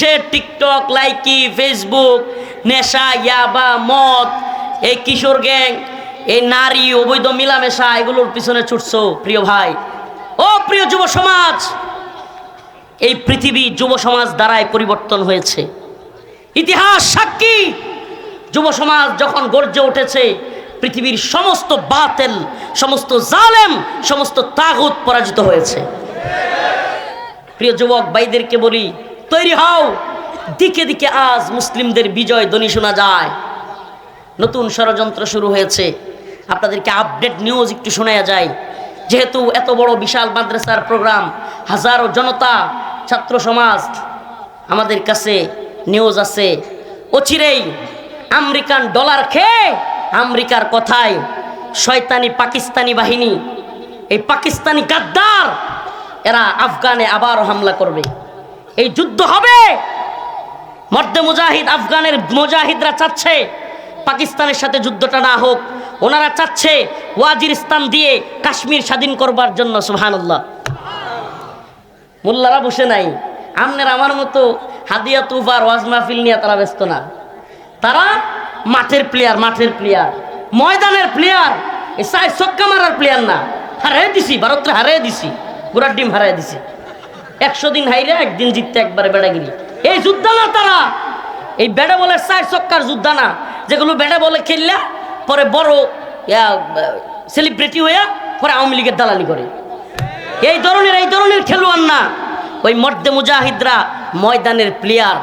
কিসের TikTok, Likee, Facebook, নেশা, ইয়াবা, মদ, এই কিশোর গ্যাং, এই নারী, অবৈধ মিলামেশা, এগুলোর পিছনে ছুটছো, প্রিয় ভাই। ও প্রিয় যুব সমাজ, এই পৃথিবী যুব সমাজ দ্বারাই পরিবর্তন হয়েছে। ইতিহাস সাক্ষী, যুব সমাজ যখন গর্জে উঠেছে, পৃথিবীর সমস্ত বাতেল, সমস্ত জালেম, সমস্ত তাগুত পরাজিত হয়েছে। প্রিয় যুবক, ভাইদেরকে বলি তৈরি হও। দিকে দিকে আজ মুসলিমদের বিজয় ধ্বনি শোনা যায়। নতুন ষড়যন্ত্র শুরু হয়েছে। আপনাদেরকে আপডেট নিউজ একটু শোনা যায়। যেহেতু এত বড় বিশাল মাদ্রাসার প্রোগ্রাম হাজারো জনতা, ছাত্র সমাজ আমাদের কাছে নিউজ আছে। অচিরেই আমেরিকান ডলার খেয়ে আমেরিকার কথায় শয়তানি পাকিস্তানি বাহিনী, এই পাকিস্তানি গাদ্দার, এরা আফগানে আবারও হামলা করবে। এই যুদ্ধ হবে। মর্দে মুজাহিদ, আফগানের মুজাহিদরা চাচ্ছে পাকিস্তানের সাথে যুদ্ধটা না হোক। ওনারা চাচ্ছে ওয়াজিরিস্তান দিয়ে কাশ্মীর স্বাধীন করবার জন্য সুহানুল্লাহ মোল্লারা বসে নাই। আমনের আমার মতো হাদিয়া তুফার, ওয়াজ মাহফিল নিয়ে তারা ব্যস্ত না। তারা মাঠের প্লেয়ার মাঠের প্লেয়ার ময়দানের প্লেয়ার সাই সক্কা মারার প্লেয়ার না। হারাই দিছি, ভারতরে হারাই দিছি, গোড়ার ডিম হারাই দিছি। একশো দিন হাইরে একদিন জিততে একবারে বেড়াগিরি এই যুদ্ধা না তারা। এই বেড়া বলে সাই সক্কার যুদ্ধা না। যেগুলো বেড়া বলে খেললা পরে বড় সেলিব্রিটি হইয়া পরে আওয়ামী লীগের দালালি করে। এই ধরনের এই ধরনের খেলোয়াড় না। ওই মর্দে মুজাহিদরা ময়দানের প্লেয়ার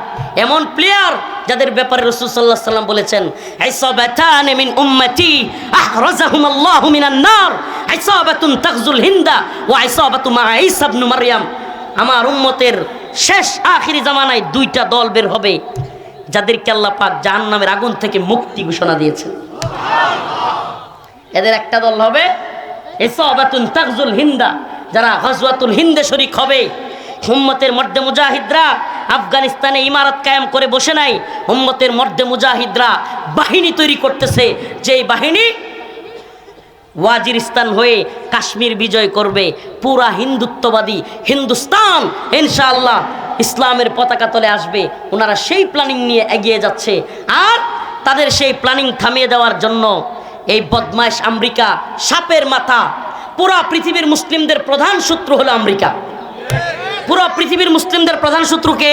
এমন প্লেয়ার যাদের ব্যাপারে রসুল সাল্লাহ সাল্লাম বলেছেন আইসাবাতান মিন উম্মতি আহরাজাহুম আল্লাহু মিনান নার। আইসাবাতুন তাগজুল হিন্দা ওয়া আইসাবাতু মা ঈসা ইবনে মারইয়াম। আমার উম্মতের শেষ আখিরি জামানায় দুইটা দল বের হবে, যাদেরকে আল্লাহ পাক জাহান নামের আগুন থেকে মুক্তি ঘোষণা দিয়েছেন। এদের একটা দল হবে ইসাবাতুন তাগজুল হিন্দা, যারা হজওয়াতুল হিন্দে শরিক হবে। হুম্মতের মর্দে মুজাহিদরা আফগানিস্তানে ইমারত কায়েম করে বসে নাই হুম্মতের মর্দে মুজাহিদরা বাহিনী তৈরি করতেছে, যেই বাহিনী ওয়াজিরিস্তান হয়ে কাশ্মীর বিজয় করবে। পুরা হিন্দুত্ববাদী হিন্দুস্তান ইনশাআল্লাহ ইসলামের পতাকা তলে আসবে। ওনারা সেই প্ল্যানিং নিয়ে এগিয়ে যাচ্ছে। আর তাদের সেই প্ল্যানিং থামিয়ে দেওয়ার জন্য এই বদমাইশ আমেরিকা সাপের মাথা। পুরা পৃথিবীর মুসলিমদের প্রধান শত্রু হলো আমেরিকা। পুরো পৃথিবীর মুসলিমদের প্রধান শত্রুকে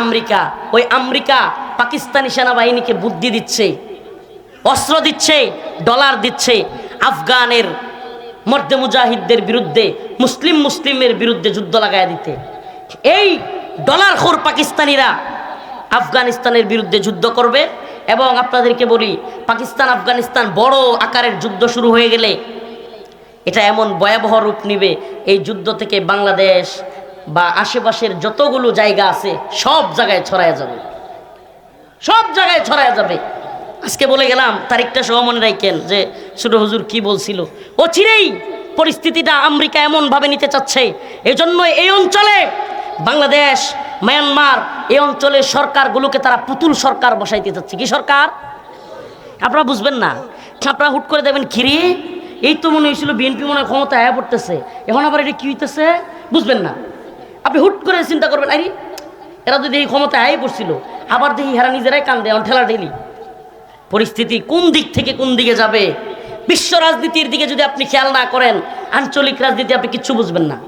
আমেরিকা। ওই আমেরিকা পাকিস্তানি সেনাবাহিনীকে বুদ্ধি দিচ্ছে, অস্ত্র দিচ্ছে, ডলার দিচ্ছে। আফগানের মর্দে মুজাহিদদের বিরুদ্ধে, মুসলিম মুসলিমের বিরুদ্ধে যুদ্ধ লাগায় দিতে। এই ডলার খোর পাকিস্তানিরা আফগানিস্তানের বিরুদ্ধে যুদ্ধ করবে এবং আপনাদেরকে বলি, পাকিস্তান আফগানিস্তান বড় আকারের যুদ্ধ শুরু হয়ে গেলে এটা এমন ভয়াবহ রূপ নিবে। এই যুদ্ধ থেকে বাংলাদেশ বা আশেপাশের যতগুলো জায়গা আছে, সব জায়গায় ছড়ায় যাবে। সব জায়গায় ছড়ায় যাবে। আজকে বলে গেলাম, তারিখটা সহ মনে রাখেন যে ছোট হুজুর কি বলছিল? ও চিরেই পরিস্থিতিটা আমেরিকা এমনভাবে নিতে চাচ্ছে, এজন্য এই অঞ্চলে, বাংলাদেশ, মায়ানমার, এই অঞ্চলের সরকারগুলোকে তারা পুতুল সরকার বসাইতে চাচ্ছে। কি সরকার? আপনারা বুঝবেন না। আপনারা হুট করে দেবেন কিরে এই তো মনে হয়েছিল বিএনপি মনে হয় ক্ষমতা আয়া পড়তেছে, এখন আবার এটা কী হইতেছে? বুঝবেন না। আপনি হুট করে চিন্তা করবেন, আরে, এরা যদি এই ক্ষমতা আয় পড়ছিল, আবার দেখি হেরা নিজেরাই কান্দে, এখন ঠেলা ঠেলি পরিস্থিতি কোন দিক থেকে কোন দিকে যাবে? বিশ্ব রাজনীতির দিকে যদি আপনি খেয়াল না করেন, আঞ্চলিক রাজনীতি আপনি কিচ্ছু বুঝবেন না।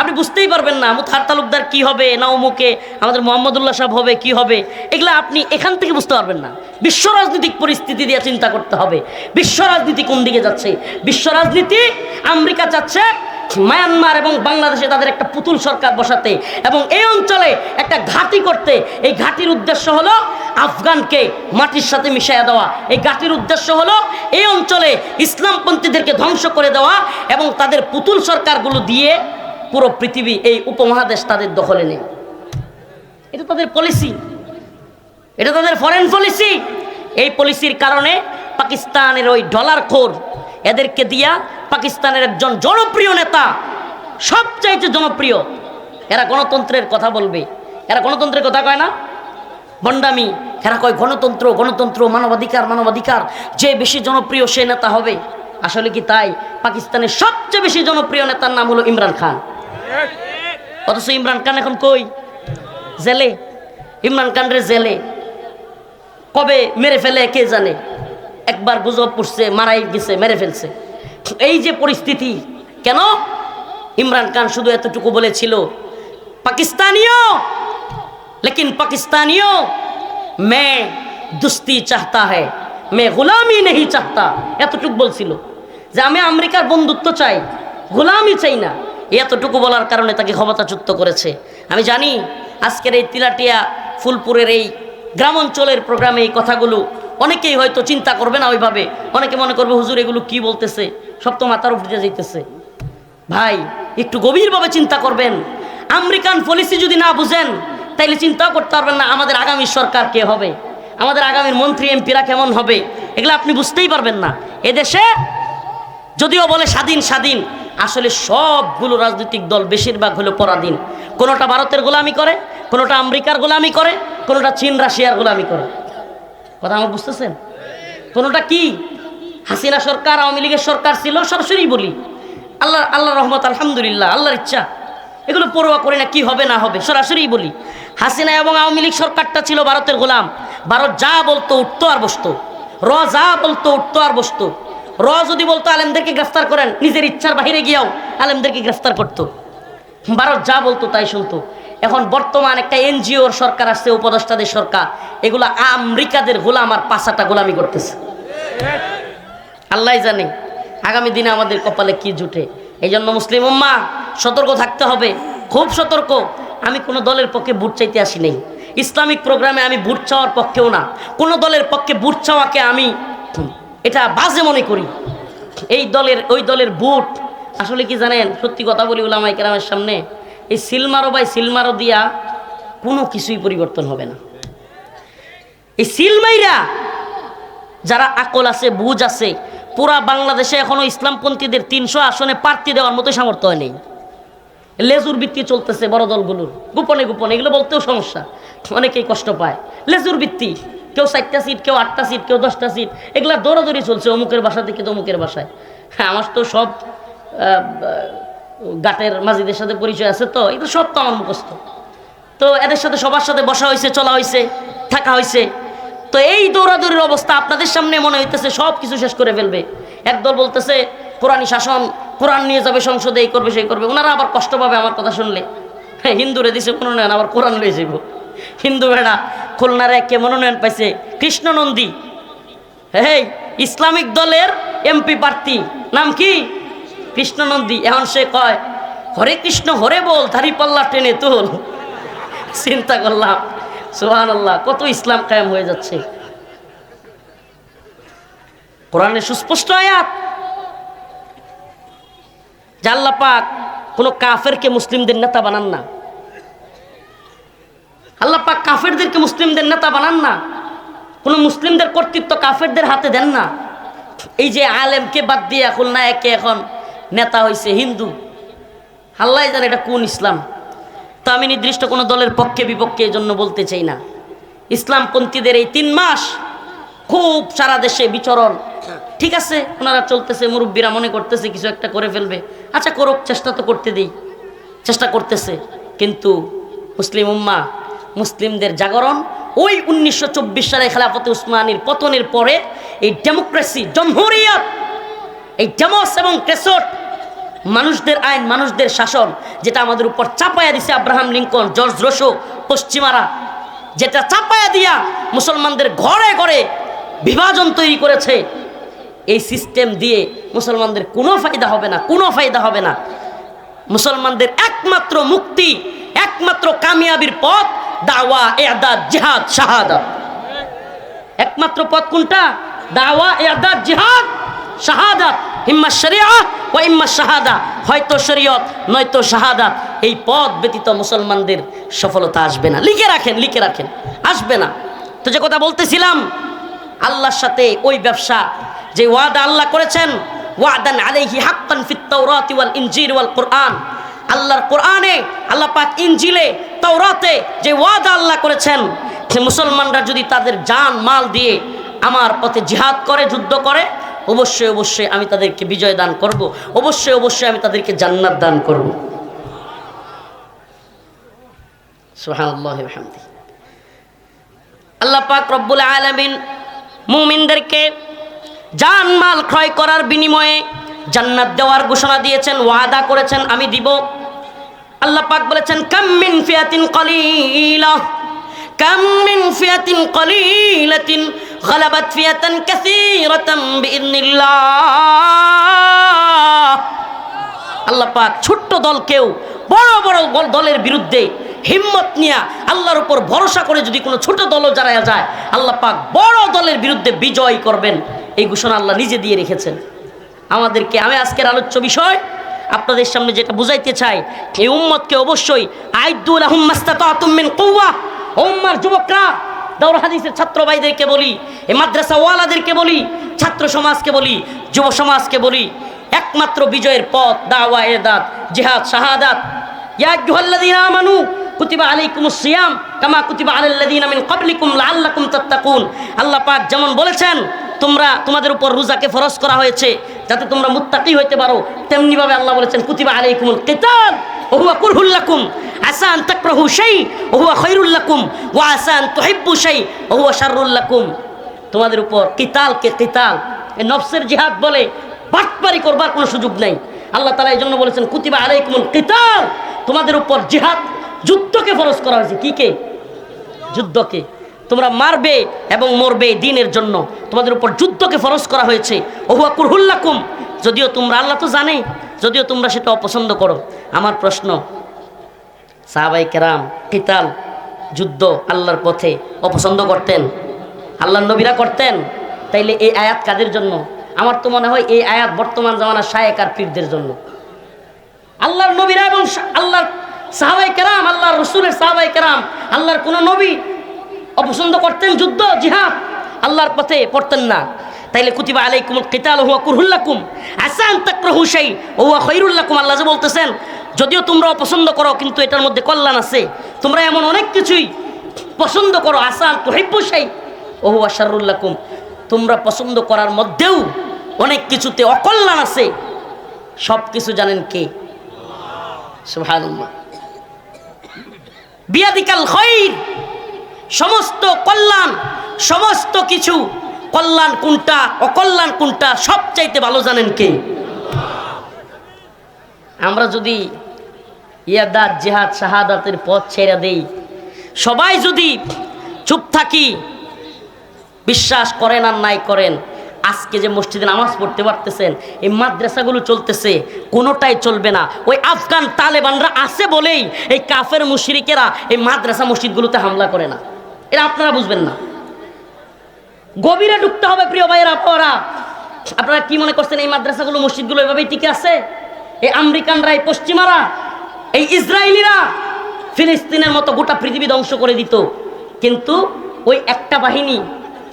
আপনি বুঝতেই পারবেন না, মুথার তালুকদার কি হবে, না অমুকে, আমাদের মোহাম্মদুল্লাহ সাহেব হবে, কি হবে? এগুলা আপনি এখান থেকে বুঝতে পারবেন না। বিশ্ব রাজনৈতিক পরিস্থিতি দিয়ে চিন্তা করতে হবে। বিশ্ব রাজনীতি কোন দিকে যাচ্ছে? বিশ্ব রাজনীতি আমেরিকা চাচ্ছে মায়ানমার এবং বাংলাদেশে তাদের একটা পুতুল সরকার বসাতে এবং এই অঞ্চলে একটা ঘাঁটি করতে। এই ঘাঁটির উদ্দেশ্য হলো আফগানকে মাটির সাথে মিশিয়ে দেওয়া। এই ঘাঁটির উদ্দেশ্য হলো এই অঞ্চলে ইসলামপন্থীদেরকে ধ্বংস করে দেওয়া এবং তাদের পুতুল সরকারগুলো দিয়ে পুরো পৃথিবী এই উপমহাদেশ তাদের দখলে নেই এটা তাদের পলিসি এটা তাদের ফরেন পলিসি এই পলিসির কারণে পাকিস্তানের ওই ডলার খোর এদেরকে দিয়া পাকিস্তানের একজন জনপ্রিয় নেতা, সবচাইতে জনপ্রিয়, এরা গণতন্ত্রের কথা বলবে। এরা গণতন্ত্রের কথা কয় না? বন্ডামি, এরা কয় গণতন্ত্র গণতন্ত্র, মানবাধিকার মানবাধিকার, যে বেশি জনপ্রিয় সে নেতা হবে। আসলে কি তাই? পাকিস্তানের সবচেয়ে বেশি জনপ্রিয় নেতার নাম হলো ইমরান খান। অথচ ইমরান খান এখন কই? জেলে। ইমরান খানরে জেলে। কবে মেরে ফেলে, কে জানে? একবার গুজব পড়ছে মারাই গেছে, মেরে ফেলছে। এই যে পরিস্থিতি, কেন? ইমরান খান শুধু এতটুকু বলেছিল, পাকিস্তানিও, লেকিন পাকিস্তানিও মে দুস্তি চাহতা হ্যাঁ মে গুলামি নেই চাহতা। এতটুকু বলছিল। যে আমি আমেরিকার বন্ধুত্ব চাই, গুলামি চাই না। এতটুকু বলার কারণে তাকে ক্ষমতাচ্যুত করেছে। আমি জানি আজকের এই তিলাটিয়া ফুলপুরের এই গ্রামাঞ্চলের প্রোগ্রামে এই কথাগুলো অনেকেই হয়তো চিন্তা করবে না ওইভাবে। অনেকে মনে করবে, হুজুর, এগুলো কি বলতেছে? সব তো মাথার উপরে যাইতেছে। ভাই, একটু গভীরভাবে চিন্তা করবেন। আমেরিকান পলিসি যদি না বুঝেন, তাইলে চিন্তাও করতে পারবেন না আমাদের আগামী সরকার কে হবে। আমাদের আগামীর মন্ত্রী, এমপিরা কেমন হবে, এগুলো আপনি বুঝতেই পারবেন না। এদেশে যদিও বলে স্বাধীন স্বাধীন, আসলে সবগুলো রাজনৈতিক দল বেশিরভাগ হলো পরাধীন। কোনোটা ভারতের গোলামি করে, কোনোটা আমেরিকার গোলামি করে, কোনোটা চীন, রাশিয়ার গোলামি করে। কথা আমার বুঝতেছেন? কোনোটা কি? হাসিনা সরকার, আওয়ামী লীগের সরকার ছিল, সরাসরি বলি। আল্লাহ আল্লাহ রহমত, আলহামদুলিল্লাহ, আল্লাহর ইচ্ছা। এগুলো পরোয়া করি না, কি হবে, না হবে, সরাসরি বলি। হাসিনা এবং আওয়ামী লীগ সরকারটা ছিল ভারতের গোলাম। ভারত যা বলতো উঠতো আর বসতো। র যা বলতো উঠতো আর বসতো। র যদি বলতো, আলেমদেরকে গ্রেফতার করেন। নিজের ইচ্ছার বাহিরে গিয়েও আলেমদেরকে গ্রেফতার করতো। ভারত যা বলতো তাই শুনতো। এখন বর্তমান একটা এনজিওর সরকার আসছে, উপদেষ্টাদের সরকার। এগুলো আমেরিকাদের গোলাম আর পাশাটা গোলামি করতেছে। আল্লাহ জানে, আগামী দিনে আমাদের কপালে কি জুটে। এই জন্য মুসলিম উম্মা, সতর্ক থাকতে হবে। খুব সতর্ক। আমি কোনো দলের পক্ষে বুট চাইতে আসি নাই। ইসলামিক প্রোগ্রামে আমি বুট চাওয়ার পক্ষেও না। কোনো দলের পক্ষে বুট চাওয়াকে আমি এটা বাজে মনে করি। এই দলের, ওই দলের বুট আসলে কি জানেন? সত্যি কথা বলি উলামাই কেরামের সামনে এই সিলমারো বাই সিলমারো দিয়া কোনো কিছুই পরিবর্তন হবে না। এই সিলমাইরা যারা আকল আছে, বুঝ আছে, পুরা বাংলাদেশে এখনও ইসলামপন্থীদের তিনশো আসনে প্রার্থী দেওয়ার মতো সামর্থ্য নেই। লেজুর বৃত্তি চলতেছে বড় দলগুলোর। গোপনে গোপনে, এগুলো বলতেও সমস্যা। অনেকেই কষ্ট পায়। লেজুর বৃত্তি কেউ চারটা সিট, কেউ আটটা সিট, কেউ দশটা সিট, এগুলা দৌড়াদৌড়ি চলছে অমুকের বাসা থেকে তমুকের বাসায়। হ্যাঁ আমার তো সব গাটের মাঝিদের সাথে পরিচয় আছে তো এগুলো সব তো আমার মুখস্থ। তো এদের সাথে সবার সাথে বসা হয়েছে, চলা হয়েছে, থাকা হয়েছে। তো এই দৌড়াদৌড়ির অবস্থা আপনাদের সামনে মনে হইতেছে সব কিছু শেষ করে ফেলবে। একদল বলতেছে, কোরআনী শাসন, কোরআন নিয়ে যাবে সংসদে, এই করবে, সেই করবে। ওনারা আবার কষ্ট পাবে আমার কথা শুনলে। হ্যাঁ হিন্দুরে দিছে মনোনয়ন, আবার কোরআন লয়ে যাব হিন্দু ভেড়া খুলনার একে মনোনয়ন পাইছে কৃষ্ণনন্দী। হেই, ইসলামিক দলের এমপি প্রার্থী, নাম কি? কৃষ্ণনন্দী, এখন সে কয়, হরে কৃষ্ণ, হরে বল, ধারি পাল্লা টেনে তোল। চিন্তা করলাম সোহান আল্লাহ কত ইসলাম কায়েম হয়ে যাচ্ছে। কোরআনের সুস্পষ্ট আয়াত। জাল্লা পাক কোনো কাফেরকে মুসলিমদের নেতা বানান না। আল্লাহ পাক কাফেরদেরকে মুসলিমদের নেতা বানান না। কোনো মুসলিমদের কর্তৃত্ব কাফেরদের হাতে দেন না। এই যে আলেমকে বাদ দিয়ে এখন না একে এখন নেতা হয়েছে হিন্দু। আল্লাহ জানে এটা কোন ইসলাম? তো আমি নির্দিষ্ট কোনো দলের পক্ষে, বিপক্ষে এই জন্য বলতে চাই না। ইসলামপন্থীদের এই তিন মাস খুব সারা দেশে বিচরণ। ঠিক আছে? ওনারা চলতেছে, মুরব্বীরা মনে করতেছে কিছু একটা করে ফেলবে। আচ্ছা করুক, চেষ্টা তো করতে দিই। চেষ্টা করতেছে। কিন্তু মুসলিম উম্মা, মুসলিমদের জাগরণ ওই উনিশশো চব্বিশ সালে খেলাফতে উসমানীর পতনের পরে এই ডেমোক্রেসি, জমহুরিয়ত, এই ডেমোস এবং ক্রেসট মানুষদের আইন, মানুষদের শাসন যেটা আমাদের উপর চাপায়া দিছে আব্রাহাম লিঙ্কন, জর্জ রোশো, পশ্চিমারা। যেটা চাপায়া দিয়া মুসলমানদের ঘরে ঘরে বিভাজন তৈরি করেছে। এই সিস্টেম দিয়ে মুসলমানদের কোনো ফায়দা হবে না, কোনো ফায়দা হবে না। মুসলমানদের একমাত্র মুক্তি, একমাত্র কামিয়াবির পথ, দাওয়া, এদাদ, জিহাদ, শাহাদা। একমাত্র পথ কোনটা? দাওয়া, এদাদ, জিহাদ, শাহাদাত। ইম্মা শরিয়া ও ইম্মা শাহাদা। হয়তো শরীয়ত, নয়তো শাহাদাত। এই পথ ব্যতীত মুসলমানদের সফলতা আসবে না। লিখে রাখেন লিখে রাখেন। আসবে না। তো যে কথা বলতেছিলাম, আল্লাহর সাথে ওই ব্যবসা, যে ওয়াদা আল্লাহ করেছেন, ওয়াদান আলাইহি হাক্কান ফিত তাওরাতি ওয়াল ইনজিল ওয়াল কোরআন। আল্লাহর কোরআনে, আল্লাহ পাক ইনজিলে, তাওরাতে যে ওয়াদা আল্লাহ করেছেন, সে মুসলমানরা যদি তাদের জান, মাল দিয়ে আমার পথে জিহাদ করে, যুদ্ধ করে অবশ্যই অবশ্যই আমি তাদেরকে বিজয় দান করব। অবশ্যই অবশ্যই আমি তাদেরকে জান্নাত দান করব। বিহামদিহি। আল্লাহ পাক রব্বুল আলামিন মুমিনদেরকে জান মাল ক্রয় করার বিনিময়ে জান্নাত দেওয়ার ঘোষণা দিয়েছেন, ওয়াদা করেছেন, আমি দিব। আল্লাহ পাক বলেছেন, কাম মিন ফিয়াতিন কলিলা। কাম মিন ফিয়াতিন কলিলাতিন গলাবাত ফিয়াতান কাসীরাতাম বিইذنিল্লাহ আল্লাহ পাক ছোট্ট দলকেও বড় বড় দলের বিরুদ্ধে হিম্মত নিয়া আল্লাহর উপর ভরসা করে যদি কোনো ছোট দলও যারা যায়, আল্লাহ পাক বড় দলের বিরুদ্ধে বিজয় করবেন। এই ঘোষণা আল্লাহ নিজে দিয়ে রেখেছেন। আমাদেরকে আমি আজকের আলোচ্য বিষয় আপনাদের সামনে যেটা বুঝাইতে চাই, এই উম্মতকে অবশ্যই আইদুল আহম্মাস্তা তো আতম্মিন কৌয়া উম্মার যুবকরা দাউর হাদিসের ছাত্র ভাইদেরকে বলি, এ মাদ্রাসা ওয়ালাদেরকে বলি, ছাত্র সমাজকে বলি, যুব সমাজকে বলি, একমাত্র বিজয়ের পথ, দাওয়া, এদাত, জেহাদ, শাহাদাত। ইয়া আইয়ুহাল্লাযীনা আমানু, কুতিবা কামা কুতিবা আল্লাহ যেমন বলেছেন, তোমরা, তোমাদের উপর রোজাকে ফরজ করা হয়েছে, যাতে তোমরা মুত্তাকি হইতে পারো, তেমনিভাবে আল্লাহ বলেছেন, কুতিবা আলাইকুমুল কিতাল। ওহুয়া কুরহুল লাকুম, আসা আন তাকরাহু শাই, ওহুয়া খায়রুল লাকুম, ওয়া আসা আন তুহিব্বু শাই, ওহুয়া শাররুল লাকুম। তোমাদের উপর কিতালকে কিতাল নফসের জিহাদ বলে বাটপারি করবার কোনো সুযোগ নেই। আল্লাহ তালা এই জন্য বলেছেন, কুতিবা আলাইকুমুল কিতাল, তোমাদের উপর জিহাদ যুদ্ধকে ফরজ করা হয়েছে। কি কে? যুদ্ধকে। তোমরা মারবে এবং মরবে দিনের জন্য। তোমাদের উপর যুদ্ধকে ফরজ করা হয়েছে। ওহুয়া কুরহুল্লাকুম যদিও তোমরা, আল্লাহ তো জানে যদিও তোমরা সেটা অপছন্দ করো, আমার প্রশ্ন, সাহাবাই কেরাম, কিতাল, যুদ্ধ আল্লাহর পথে অপছন্দ করতেন? আল্লাহর নবীরা করতেন? তাইলে এই আয়াত কাদের জন্য? আমার তো মনে হয় এই আয়াত বর্তমান জামানার শায়েক আর পীরদের জন্য। আল্লাহর নবীরা এবং আল্লাহর সাহাবাই কেরাম, আল্লাহর রসুলের সাহাবাই কেরাম, আল্লাহর কোনো নবী অপছন্দ করতেন যুদ্ধ, জিহাদ? আল্লাহর পথে পড়তেন না। তাইলে কুতিবা আলাইকুম কিতাল, হুয়া কুরহুল্লাকুম আসান তাকরাহু শাই, হুয়া খৈরুল্লাকুম আল্লাহ যে বলতেছেন, যদিও তোমরা অপছন্দ করো, কিন্তু এটার মধ্যে কল্যাণ আছে। তোমরা এমন অনেক কিছুই পছন্দ করো আসান তুহিব্বু শাই ও হুয়া শাররুল্লাকুম তোমরা পছন্দ করার মধ্যেও অনেক কিছুতে অকল্যাণ আছে। সব কিছু জানেন কে? সুবহানাল্লাহ। বিয়াদিকাল খৈর সমস্ত কল্যাণ, সমস্ত কিছু কল্যাণ কোনটা, অকল্যাণ কোনটা, সবচাইতে ভালো জানেন কে? আমরা যদি ইয়াদাত, জেহাদ, শাহাদাতের পথ ছেড়ে দেই, সবাই যদি চুপ থাকি, বিশ্বাস করেন আর নাই করেন, আজকে যে মসজিদে নামাজ পড়তে পারতেছেন, এই মাদ্রাসাগুলো চলতেছে, কোনোটাই চলবে না। ওই আফগান তালেবানরা আছে বলেই এই কাফের মুশরিকেরা এই মাদ্রাসা মসজিদগুলোতে হামলা করে না। এরা আপনারা বুঝবেন না। গভীরে ঢুকতে হবে প্রিয় ভাইয়েরা, আপনারা। আপনারা কি মনে করছেন এই মাদ্রাসাগুলো, মসজিদগুলো এভাবেই টিকে আছে? এই আমেরিকানরা, এই পশ্চিমারা, এই ইসরায়েলিরা ফিলিস্তিনের মতো গোটা পৃথিবী ধ্বংস করে দিত। কিন্তু ওই একটা বাহিনী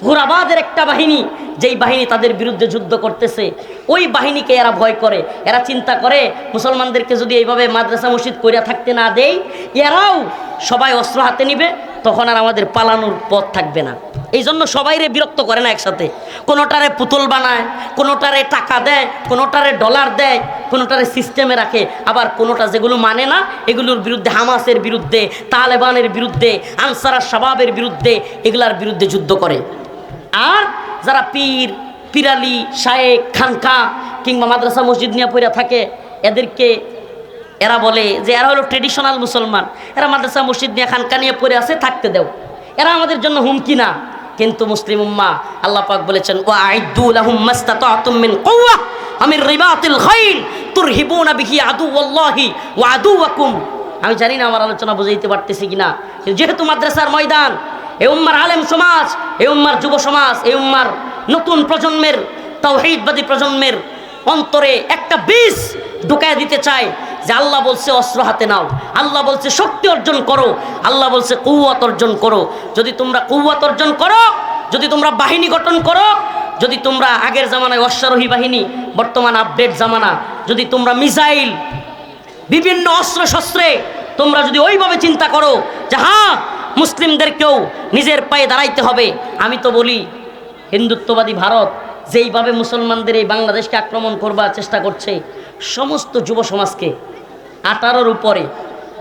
ঘোরাবাদের একটা বাহিনী, যেই বাহিনী তাদের বিরুদ্ধে যুদ্ধ করতেছে, ওই বাহিনীকে এরা ভয় করে। এরা চিন্তা করে, মুসলমানদেরকে যদি এইভাবে মাদ্রাসা, মসজিদ করিয়া থাকতে না দেই, এরাও সবাই অস্ত্র হাতে নিবে তখন আর আমাদের পালানোর পথ থাকবে না। এই জন্য সবাইরে বিরক্ত করে না একসাথে। কোনোটারে পুতুল বানায়, কোনোটারে টাকা দেয়, কোনোটারে ডলার দেয়, কোনোটারে সিস্টেমে রাখে। আবার কোনোটা যেগুলো মানে না, এগুলোর বিরুদ্ধে, হামাসের বিরুদ্ধে, তালেবানের বিরুদ্ধে, আনসারা শাবাবের বিরুদ্ধে, এগুলার বিরুদ্ধে যুদ্ধ করে। আর যারা পীর, পিরালি, শায়েক, খানকা কিংবা মাদ্রাসা, মসজিদ নিয়ে পড়ে থাকে, এদেরকে এরা বলে যে এরা হলো ট্রেডিশনাল মুসলমান। এরা মাদ্রাসা, মসজিদ নিয়ে খানকা নিয়ে পড়ে আছে, থাকতে দেও। এরা আমাদের জন্য হুমকি না। কিন্তু মুসলিম উম্মা আল্লাহ পাক বলেছেন লাহুম মাস্তাতাতুম মিন কুওয়া, আমির রিবাতিল খাইল, তুরহিবুনা বিহি আদুওয়াল্লাহি ওয়া আদুওয়াকুম। আমি জানি না, আমার আলোচনা বুঝাইতে পারতেছি কিনা। যেহেতু মাদ্রাসার ময়দান এই উম্মার আলেম সমাজ এই উম্মার যুব সমাজ এই উম্মার নতুন প্রজন্মের তাওহীদবাদী প্রজন্মের অন্তরে একটা বীজ ঢুকায় দিতে চায়। যে আল্লাহ বলছে অস্ত্র হাতে নাও, আল্লাহ বলছে শক্তি অর্জন করো, আল্লাহ বলছে কৌয়াত অর্জন করো। যদি তোমরা কৌয়াত অর্জন করো, যদি তোমরা বাহিনী গঠন করো, যদি তোমরা আগের জামানায় অশ্বারোহী বাহিনী, বর্তমান আপডেট জামানা, যদি তোমরা মিসাইল, বিভিন্ন অস্ত্র শস্ত্রে তোমরা যদি ওইভাবে চিন্তা করো যে হ্যাঁ মুসলিমদেরকেও নিজের পায়ে দাঁড়াইতে হবে, আমি তো বলি হিন্দুত্ববাদী ভারত যেইভাবে মুসলমানদের এই বাংলাদেশকে আক্রমণ করবার চেষ্টা করছে, সমস্ত যুব সমাজকে আঠারোর উপরে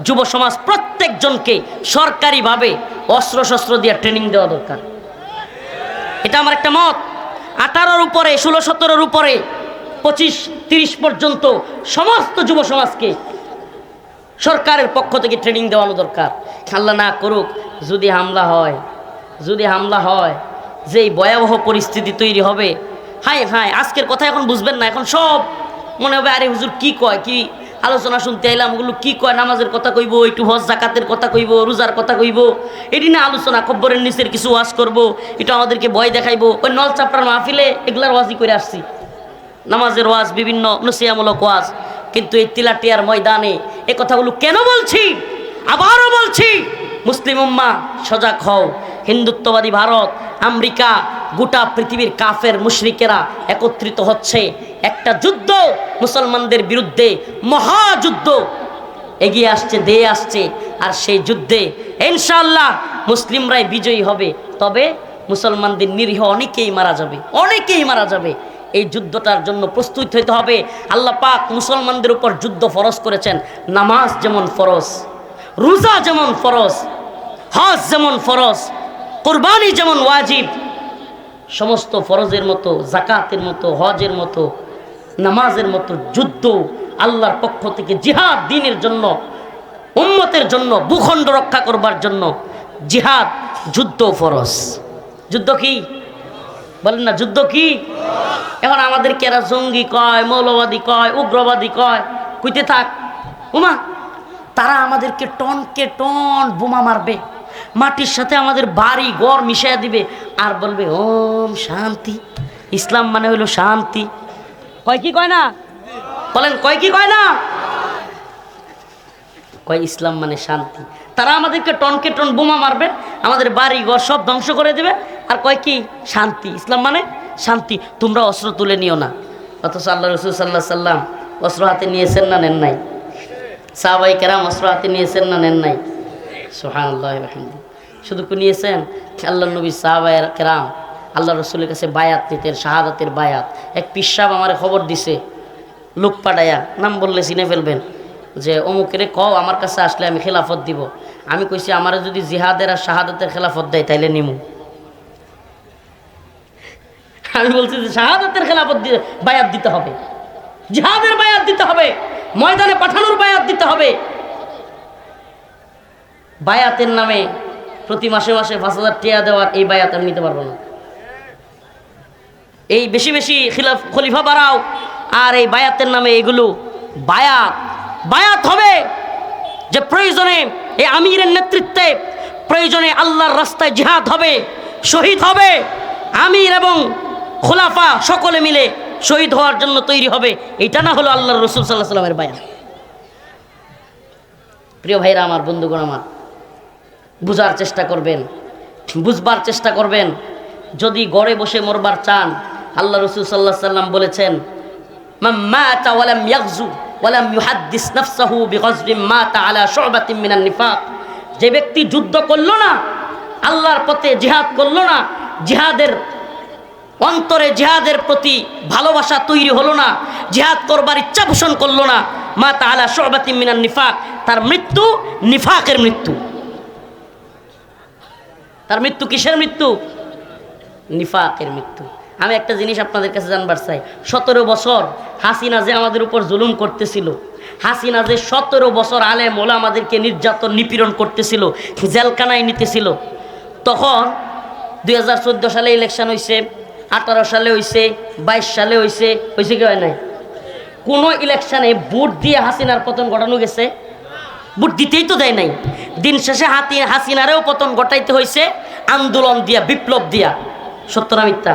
যুব সমাজ প্রত্যেকজনকে সরকারিভাবে অস্ত্র শস্ত্র দিয়ে ট্রেনিং দেওয়া দরকার। এটা আমার একটা মত। আঠারোর উপরে, ষোলো, সতেরোর উপরে, পঁচিশ, তিরিশ পর্যন্ত সমস্ত যুব সমাজকে সরকারের পক্ষ থেকে ট্রেনিং দেওয়ানো দরকার। আল্লাহ না করুক, যদি হামলা হয়, যদি হামলা হয় যে এই ভয়াবহ পরিস্থিতি তৈরি হবে, হায় হায়, আজকের কথা এখন বুঝবেন না, এখন সব মনে হবে, আরে হুজুর কি কয়, কি আলোচনা শুনতে এলাম ওগুলো কি কয়, নামাজের কথা কইব, একটু হজ, জাকাতের কথা কইব, রোজার কথা কইব, এটি না আলোচনা, কব্বরের নিচের কিছু ওয়াজ করব এটা আমাদেরকে ভয় দেখাইবো, ওই নল চাপড়ার মাহফিলে এগুলার ওয়াজই করে আসছি। নামাজের ওয়াজ, বিভিন্ন নসিয়ামূলক ওয়াজ, কিন্তু এই তিলাটিয়ার ময়দানে এ কথাগুলো কেন বলছি? আবারও বলছি, মুসলিম উম্মা, সজাগ হও। হিন্দুত্ববাদী ভারত, আমেরিকা, গোটা পৃথিবীর কাফের, মুশরিকেরা একত্রিত হচ্ছে। একটা যুদ্ধ মুসলমানদের বিরুদ্ধে, মহাযুদ্ধ। এগিয়ে আসছে, দিয়ে আসছে, আর সেই যুদ্ধে ইনশাআল্লাহ মুসলিমরাই বিজয়ী হবে। তবে মুসলমানদের নিরীহ অনেকেই মারা যাবে, অনেকেই মারা যাবে। এই যুদ্ধটার জন্য প্রস্তুত হইতে হবে। আল্লাহ পাক মুসলমানদের উপর যুদ্ধ ফরজ করেছেন। নামাজ যেমন ফরজ, রোজা যেমন ফরজ, হজ যেমন ফরজ, কোরবানি যেমন ওয়াজিব। সমস্ত ফরজের মতো, জাকাতের মতো, হজের মতো নামাজের মতো যুদ্ধ, আল্লাহর পক্ষ থেকে জিহাদ দিনের জন্য, উম্মতের জন্য, ভূখণ্ড রক্ষা করবার জন্য জিহাদ যুদ্ধ ফরজ। যুদ্ধ কি? বলেন না, যুদ্ধ কি? এখন আমাদের কেরা জঙ্গি কয়, মৌলবাদী কয়, উগ্রবাদী কয়, কইতে থাক। উমা, তারা আমাদেরকে টনকে টন বোমা মারবে, মাটির সাথে আমাদের বাড়ি গড় মিশিয়ে দিবে, আর বলবে, ওম শান্তি। ইসলাম মানে হলো শান্তি। কয় কি কয় না? বলেন, কয় কি কয় না? কয় ইসলাম মানে শান্তি। তারা আমাদেরকে টনকে টন বোমা মারবে, আমাদের বাড়ি ঘর সব ধ্বংস করে দেবে। আর কয় কি? শান্তি। ইসলাম মানে শান্তি। তোমরা অস্ত্র তুলে নিও না। অথচ আল্লাহ রসুল সাল্লাহ সাল্লাম অস্ত্র হাতে নিয়েছেন না, নেন নাই? সাহাবাই কেরাম অস্ত্র হাতে নিয়েছেন না, নেন নাই? সোহান আল্লাহ শুধু কি নিয়েছেন? আল্লাহ নবী সাহাবাই কেরাম আল্লাহ রসুলের কাছে বায়াত নিতেন, শাহাদাতের বায়াত। এক পিসাব আমার খবর দিছে, লোক পাঠাইয়া নাম বললে চিনে ফেলবেন যে অমুকেরে কও, আমার কাছে আসলে আমি খেলাফত দিব। আমি কইছি, আমার যদি জিহাদের আর শাহাদাতের খেলাফত দেয়, তাইলে নিমু। আমি বলছি যে, শাহাদাতের খেলাফত দিয়ে বায়াত দিতে হবে। জিহাদের বায়াত দিতে হবে, ময়দানে পাঠানোর বায়াত দিতে হবে। বায়াতের নামে প্রতি মাসে মাসে পাঁচ হাজার টিয়া দেওয়ার এই বায়াত আমি নিতে পারব না। এই বেশি বেশি খিলাফ খলিফা বাড়াও আর এই বায়াতের নামে এগুলো বায়াত। বায়াত হবে যে প্রয়োজনে এই আমিরের নেতৃত্বে প্রয়োজনে আল্লাহর রাস্তায় জিহাদ হবে, শহীদ হবে। আমির এবং খোলাফা সকলে মিলে শহীদ হওয়ার জন্য তৈরি হবে। এটা না হলো আল্লাহর রসুল সাল্লাহ সাল্লামের বায়াত। প্রিয় ভাইরা আমার, বন্ধুগণ আমার, বুঝার চেষ্টা করবেন, বুঝবার চেষ্টা করবেন। যদি গড়ে বসে মরবার চান আল্লাহ রসুল সাল্লাহ সাল্লাম বলেছেন, "মান মাতা ওয়ালাম ইয়াগজু ওয়ালাম ইউহাদ্দিস নাফসাহু বিগজবিন মাতা আলা শু'বাতিন মিনান নিফাক। যে ব্যক্তি যুদ্ধ করল না, আল্লাহর পথে জিহাদ করল না, জিহাদের অন্তরে জিহাদের প্রতি ভালোবাসা তৈরি হলো না, জিহাদ করবার ইচ্ছা পোষণ করল না মা তাহলা শোবাতিম মিনান নিফাক, তার মৃত্যু নিফাকের মৃত্যু। তার মৃত্যু কিসের মৃত্যু? নিফাকের মৃত্যু। আমি একটা জিনিস আপনাদের কাছে জানবার চাই। সতেরো বছর হাসিনা যে আমাদের উপর জুলুম করতেছিল, হাসিনা যে সতেরো বছর আলে মোলা আমাদেরকে নির্যাতন, নিপীড়ন করতেছিল, জেলখানায় নিতেছিল, তখন দুই হাজার চোদ্দ সালে ইলেকশন হয়েছে আঠারো সালে হয়েছে বাইশ সালে হয়েছে হয়েছে কি হয় নাই? কোনো ইলেকশানে ভোট দিয়ে হাসিনার পতন ঘটানো গেছে? ভোট দিতেই তো দেয় নাই। দিন শেষে হাতি হাসিনারেও পতন ঘটাইতে হয়েছে আন্দোলন দিয়া, বিপ্লব দিয়া। সত্যরা মিথ্যা?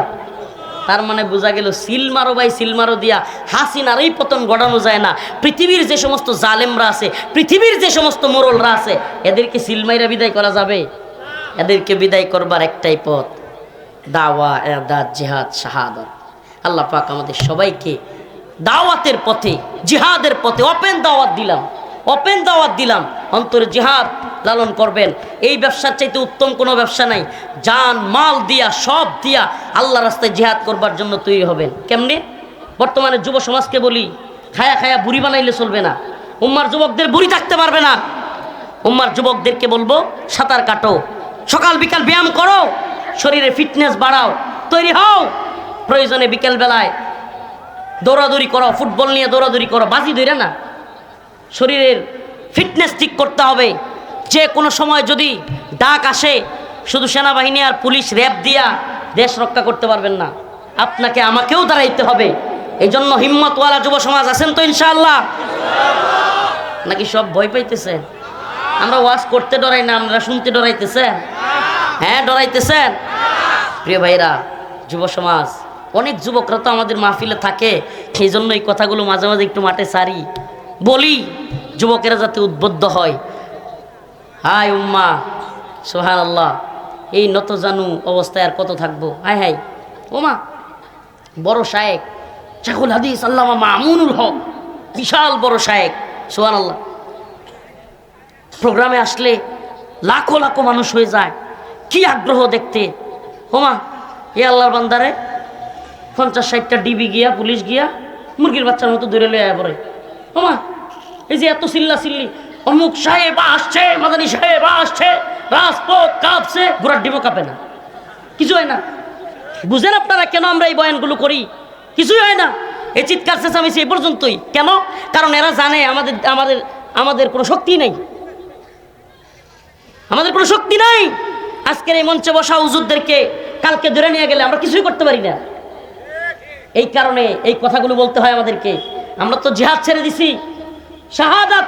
তার মানে বোঝা গেল সিলমারো বাই সিলমারো দিয়া হাসিনারই পতন গড়ানো যায় না। পৃথিবীর যে সমস্ত জালেমরা আছে, পৃথিবীর যে সমস্ত মোরলরা আছে, এদেরকে সিলমাইরা বিদায় করা যাবে? এদেরকে বিদায় করবার একটাই পথ, দাওয়া এদাত জিহাদ, শাহাদত। আল্লাহ পাক আমাদের সবাইকে দাওয়াতের পথে, জিহাদের পথে ওপেন দাওয়াত দিলাম। ওপেন দাওয়াত দিলাম। অন্তরে জিহাদ লালন করবেন। এই ব্যবসার চাইতে উত্তম কোনো ব্যবসা নাই। জান, মাল দিয়া, সব দিয়া আল্লাহ রাস্তায় জিহাদ করবার জন্য তৈরি হবেন। কেমনে? বর্তমানে যুব সমাজকে বলি, খায়া খায়া বুড়ি বানাইলে চলবে না। উম্মার যুবকদের বুড়ি থাকতে পারবে না। উম্মার যুবকদেরকে বলব, সাঁতার কাটো। সকাল বিকাল ব্যায়াম করো। শরীরে ফিটনেস বাড়াও। তৈরি হও। প্রয়োজনে বিকেল বেলায় দৌড়াদৌড়ি করো, ফুটবল নিয়ে দৌড়াদৌড়ি করো, বাজি ধরে না। শরীরের ফিটনেস ঠিক করতে হবে। যে কোনো সময় যদি ডাক আসে, শুধু সেনাবাহিনী আর পুলিশ র্যাব দিয়া দেশ রক্ষা করতে পারবেন না। আপনাকে আমাকেও দাঁড়াইতে হবে। এই জন্য হিম্মতওয়ালা যুব সমাজ আছেন তো ইনশাআল্লাহ? নাকি সব ভয় পাইতেছে আমরা ওয়াজ করতে ডরাই না আমরা শুনতে ডরাইতেছেন? হ্যাঁ ডরাইতেছেন? প্রিয় ভাইরা যুব সমাজ, অনেক যুবকরা তো আমাদের মাহফিলে থাকে, সেই জন্য এই কথাগুলো মাঝে মাঝে একটু মাঠে সারি। বলি, যুবকেরা যাতে উদ্বুদ্ধ হয়। হাই উম্মা সোহান আল্লাহ এই নত জানু অবস্থায় আর কত থাকব? হাই হাই ওমা বড় শায়েক শাহুল হাদিস, আল্লামা মামুনুল হক, বিশাল বড় শায়েক সোহান আল্লাহ প্রোগ্রামে আসলে লাখো লাখো মানুষ হয়ে যায়। কি আগ্রহ দেখতে? হোমা এ আল্লাহর বান্দারে, পঞ্চাশ ষাটটা ডিবি গিয়া, পুলিশ গিয়া, মুরগির বাচ্চার মতো দূরে লয়ে পড়ে। হোমা এই যে এত চিল্লা চিল্লি অমুক সাহেব আসছে, মাদানী সাহেব আসছে, রাজপথ কাঁপছে, ঘোড়ার ডিমও কাঁপে না। কিছু হয় না। বুঝেন আপনারা কেন আমরা এই বয়ানগুলো করি? কিছুই হয় না। এই চিৎকার চেঁচামেচি এই পর্যন্তই। কেন? কারণ এরা জানে আমাদের আমাদের আমাদের কোনো শক্তি নেই। আমাদের কোনো শক্তি নাই। আজকের এই মঞ্চে বসা হুজুরদেরকে কালকে ধরে নিয়ে গেলে আমরা কিছুই করতে পারি না। এই কারণে এই কথাগুলো বলতে হয় আমাদেরকে। আমরা তো জেহাদ ছেড়ে দিছি। শাহাদাত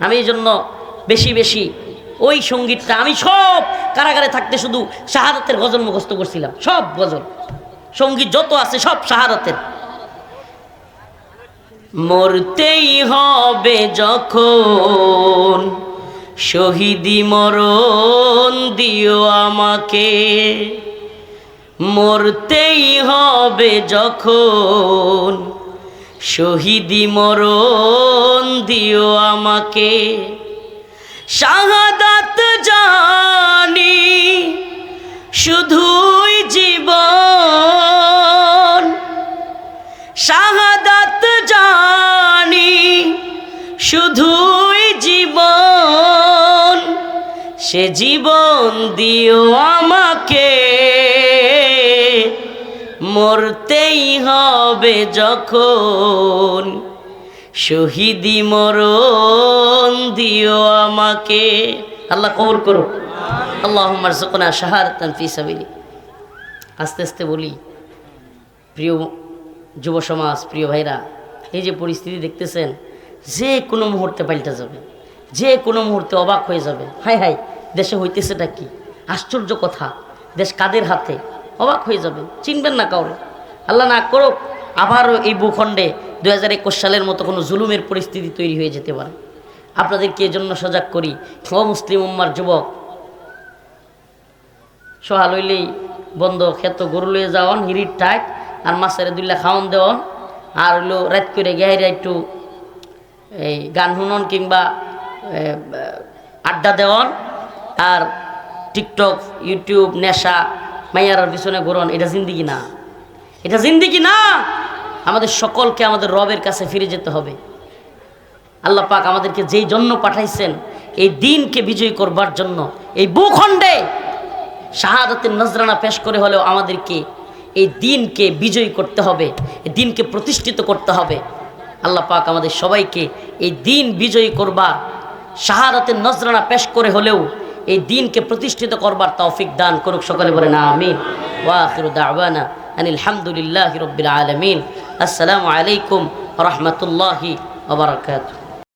আমি এই জন্য বেশি বেশি ওই সঙ্গীতটা আমি সব কারাগারে থাকতে শুধু শাহাদাতের গজল মুখস্থ করছিলাম, সব গজল। সংগীত যত আছে সব শাহাদাতের। মরতেই হবে যখন শহীদি মরণ দিও আমাকে। মরতেই হবে যখন শহীদি মরণ দিও আমাকে। শাহাদাত জানি শুধুই জীবন। শাহাদাত জানি শুধুই জীবন। সে জীবন দিও আমাকে। মরতেই হবে যখন। শহীদি মরণ দিও আমাকে। আল্লাহ কবর করো আল্লাহ মারজুকনা শাহাদাতান ফি সাবিলি। আস্তে আস্তে বলি, প্রিয় যুব সমাজ, প্রিয় ভাইরা, এই যে পরিস্থিতি দেখতেছেন, যে কোনো মুহূর্তে পাল্টা যাবে। যে কোনো মুহূর্তে অবাক হয়ে যাবে। হাই হাই দেশে হইতেছেটা কি? আশ্চর্য কথা। দেশ কাদের হাতে? অবাক হয়ে যাবে, চিনবেন না কাউরে। আল্লাহ না করুক, আবারও এই ভূখণ্ডে দু হাজার একুশ সালের মতো কোনো জুলুমের পরিস্থিতি তৈরি হয়ে যেতে পারে। আপনাদেরকে এজন্য সজাগ করি, ও মুসলিম উম্মার যুবক, সহাল হইলেই বন্ধ ক্ষেত গরু লয়ে যাওয়ান হিরির টাইট আর মাছের দুইলা খাওয়ান দেওয়ান আর হইল রাত করে গেহাইরা একটু, এই গান শুনন কিংবা আড্ডা দেওয়ান আর টিকটক, ইউটিউব, নেশা মাইয়ার পিছনে ঘুরন, এটা জিন্দিগি না। এটা জিন্দিগি না! আমাদের সকলকে আমাদের রবের কাছে ফিরে যেতে হবে। আল্লাহ পাক আমাদেরকে যেই জন্য পাঠাইছেন, এই দিনকে বিজয় করবার জন্য, এই ভূখণ্ডে শাহাদাতের নজরানা পেশ করে হলেও আমাদেরকে এই দিনকে বিজয়ী করতে হবে, এই দিনকে প্রতিষ্ঠিত করতে হবে। আল্লাহ পাক আমাদের সবাইকে এই দিন বিজয়ী করবার, শাহাদাতের নজরানা পেশ করে হলেও এই দিনকে প্রতিষ্ঠিত করবার তৌফিক দান করুক সকলে বলেন আমিন। ওয়াখিরু দাওয়ানা আনিল হামদুলিল্লাহি রাব্বিল আলামিন। আসসালামু আলাইকুম রহমতুল্লাহি বারাকাতুহু।